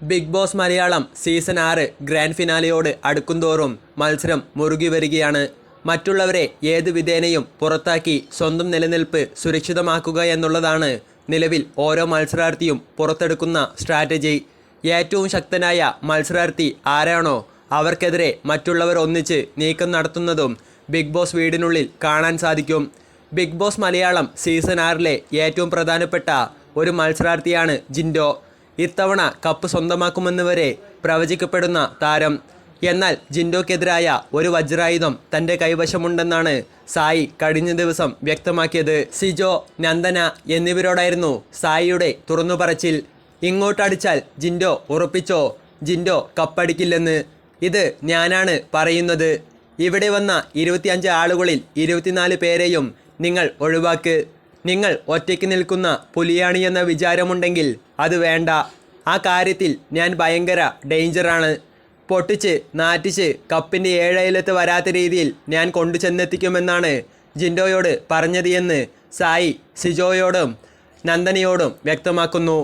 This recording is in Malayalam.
ബിഗ് ബോസ് മലയാളം സീസൺ ആറ് ഗ്രാൻഡ് ഫിനാലെയോട് അടുക്കുംതോറും മത്സരം മുറുകി വരികയാണ്. മറ്റുള്ളവരെ ഏത് വിധേനയും പുറത്താക്കി സ്വന്തം നിലനിൽപ്പ് സുരക്ഷിതമാക്കുക എന്നുള്ളതാണ് നിലവിൽ ഓരോ മത്സരാർത്ഥിയും പുറത്തെടുക്കുന്ന സ്ട്രാറ്റജി. ഏറ്റവും ശക്തനായ മത്സരാർത്ഥി ആരാണോ അവർക്കെതിരെ മറ്റുള്ളവർ ഒന്നിച്ച് നീക്കം നടത്തുന്നതും ബിഗ് ബോസ് വീടിനുള്ളിൽ കാണാൻ സാധിക്കും. ബിഗ് ബോസ് മലയാളം സീസൺ ആറിലെ ഏറ്റവും പ്രധാനപ്പെട്ട ഒരു മത്സരാർത്ഥിയാണ് ജിൻഡോ. ഇത്തവണ കപ്പ് സ്വന്തമാക്കുമെന്ന് വരെ പ്രവചിക്കപ്പെടുന്ന താരം. എന്നാൽ ജിൻഡോക്കെതിരായ ഒരു വജ്രായുധം തന്റെ കൈവശമുണ്ടെന്നാണ് സായി കഴിഞ്ഞ ദിവസം വ്യക്തമാക്കിയത്. സിജോ നന്ദന എന്നിവരോടായിരുന്നു സായിയുടെ തുറന്നുപറച്ചിൽ. ഇങ്ങോട്ടടിച്ചാൽ ജിൻഡോ ഉറപ്പിച്ചോ? ജിൻഡോ കപ്പടിക്കില്ലെന്ന്. ഇത് ഞാനാണ് പറയുന്നത്. ഇവിടെ വന്ന ഇരുപത്തിയഞ്ച് ആളുകളിൽ ഇരുപത്തിനാല് പേരെയും നിങ്ങൾ ഒഴിവാക്ക്. നിങ്ങൾ ഒറ്റയ്ക്ക് നിൽക്കുന്ന പുലിയാണി എന്ന വിചാരമുണ്ടെങ്കിൽ അത് വേണ്ട. ആ കാര്യത്തിൽ ഞാൻ ഭയങ്കര ഡേഞ്ചറാണ് പൊട്ടിച്ച് നാറ്റിച്ച് കപ്പിന്റെ ഏഴയിലത്ത് വരാത്ത രീതിയിൽ ഞാൻ കൊണ്ടു ചെന്നെത്തിക്കുമെന്നാണ് ജിൻഡോയോട് പറഞ്ഞത് എന്ന് സായി സിജോയോടും നന്ദനയോടും വ്യക്തമാക്കുന്നു.